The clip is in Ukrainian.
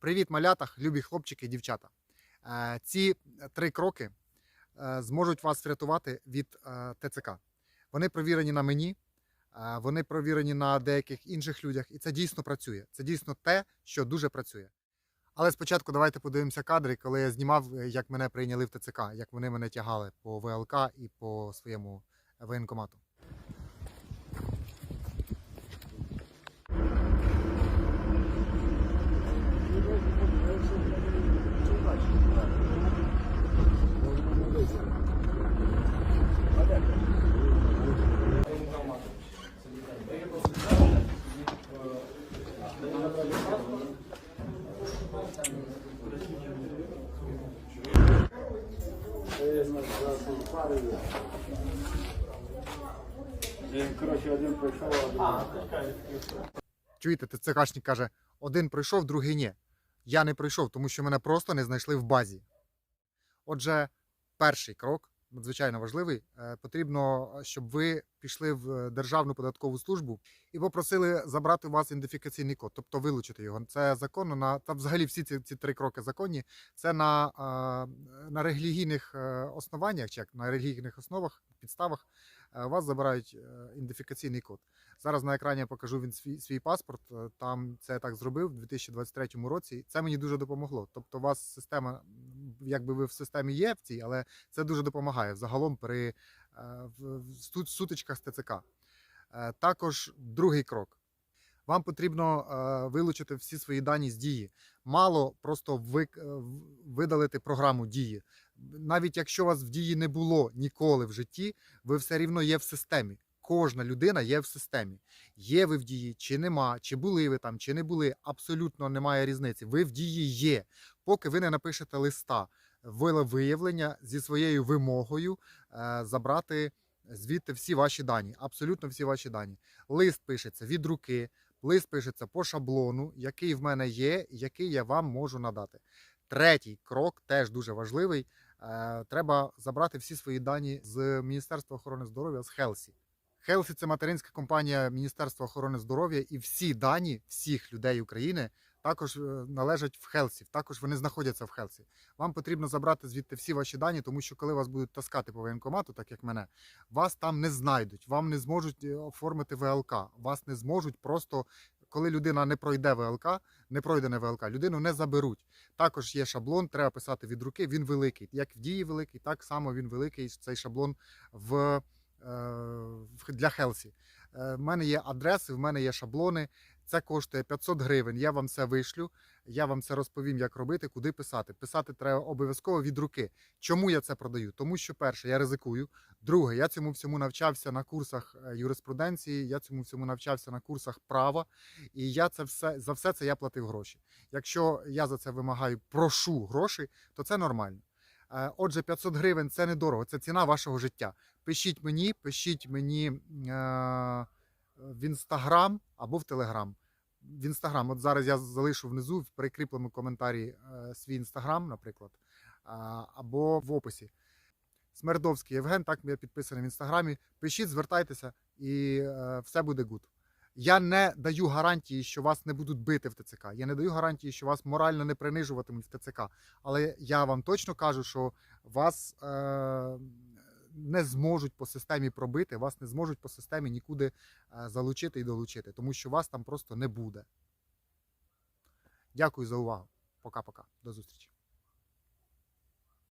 Привіт, малятах, любі хлопчики дівчата. Е, Ці три кроки е, зможуть вас врятувати від е, ТЦК. Вони провірені на мені, е, вони провірені на деяких інших людях, і це дійсно працює. Це дійсно те, що дуже працює. Але спочатку давайте подивимося кадри, коли я знімав, е, як мене прийняли в ТЦК, як вони мене тягали по ВЛК і по своєму воєнкомату. Коротше, один пройшов, а каже: один пройшов, другий ні. Я не пройшов, тому що мене просто не знайшли в базі. Отже, перший крок, надзвичайно важливий. Е, Потрібно, щоб ви пішли в Державну податкову службу і попросили забрати у вас ідентифікаційний код, тобто вилучити його. Це законно на та взагалі всі ці, ці три кроки законні. Це на, е, на релігійних е, основаннях, чи як на релігійних основах, підставах. е, У вас забирають е, ідентифікаційний код. Зараз на екрані я покажу він свій, свій паспорт. Е, Там це я так зробив у 2023 році. Це мені дуже допомогло. Тобто, у вас система, якби ви в системі є в цій, але це дуже допомагає загалом при е, сутичках з ТЦК. Е, Також другий крок. Вам потрібно е, вилучити всі свої дані з дії. Мало просто видалити програму дії. Навіть якщо вас в дії не було ніколи в житті, ви все рівно є в системі. Кожна людина є в системі. Є ви в дії, чи нема, чи були ви там, чи не були. Абсолютно немає різниці. Ви в дії є, поки ви не напишете листа виявлення зі своєю вимогою е, забрати звідти всі ваші дані. Абсолютно всі ваші дані. Лист пишеться від руки, лист пишеться по шаблону, який в мене є, який я вам можу надати. Третій крок теж дуже важливий. Е, Треба забрати всі свої дані з Міністерства охорони здоров'я з Хелсі. Хелсі це материнська компанія Міністерства охорони здоров'я, і всі дані всіх людей України також е, належать в Хелсі. Також вони знаходяться в Хелсі. Вам потрібно забрати звідти всі ваші дані, тому що коли вас будуть таскати по воєнкомату, так як мене, вас там не знайдуть, вам не зможуть е, оформити ВЛК, вас не зможуть просто. Коли людина не пройде ВЛК, не пройде на ВЛК, людину не заберуть. Також є шаблон, треба писати від руки. Він великий. Як в дії великий, так само він великий. Цей шаблон в- для Хелсі. Е, В мене є адреси, в мене є шаблони. Це коштує 500 гривень. Я вам це вишлю. Я вам це розповім, як робити, куди писати. Писати треба обов'язково від руки. Чому я це продаю? Тому що перше, я ризикую. Друге, я цьому всьому навчався на курсах е, юриспруденції, я цьому всьому навчався на курсах права, і я це все за все це я платив гроші. Якщо я за це вимагаю, прошу гроші, то це нормально. Е, Отже, 500 гривень це недорого, це ціна вашого життя. Пишіть мені, пишіть мені е, в інстаграм або в телеграм. В інстаграм, от зараз я залишу внизу в прикріпленому коментарі е, свій інстаграм, наприклад, або в описі. Смердовський Євген, так я підписаний в інстаграмі. Пишіть, звертайтеся, і все буде гуд. Я не даю гарантії, що вас не будуть бити в ТЦК. Я не даю гарантії, що вас морально не принижуватимуть в ТЦК. Але я вам точно кажу, що вас е, не зможуть по системі пробити, вас не зможуть по системі нікуди е, залучити і долучити, тому що вас там просто не буде. Дякую за увагу. Пока-пока. До зустрічі.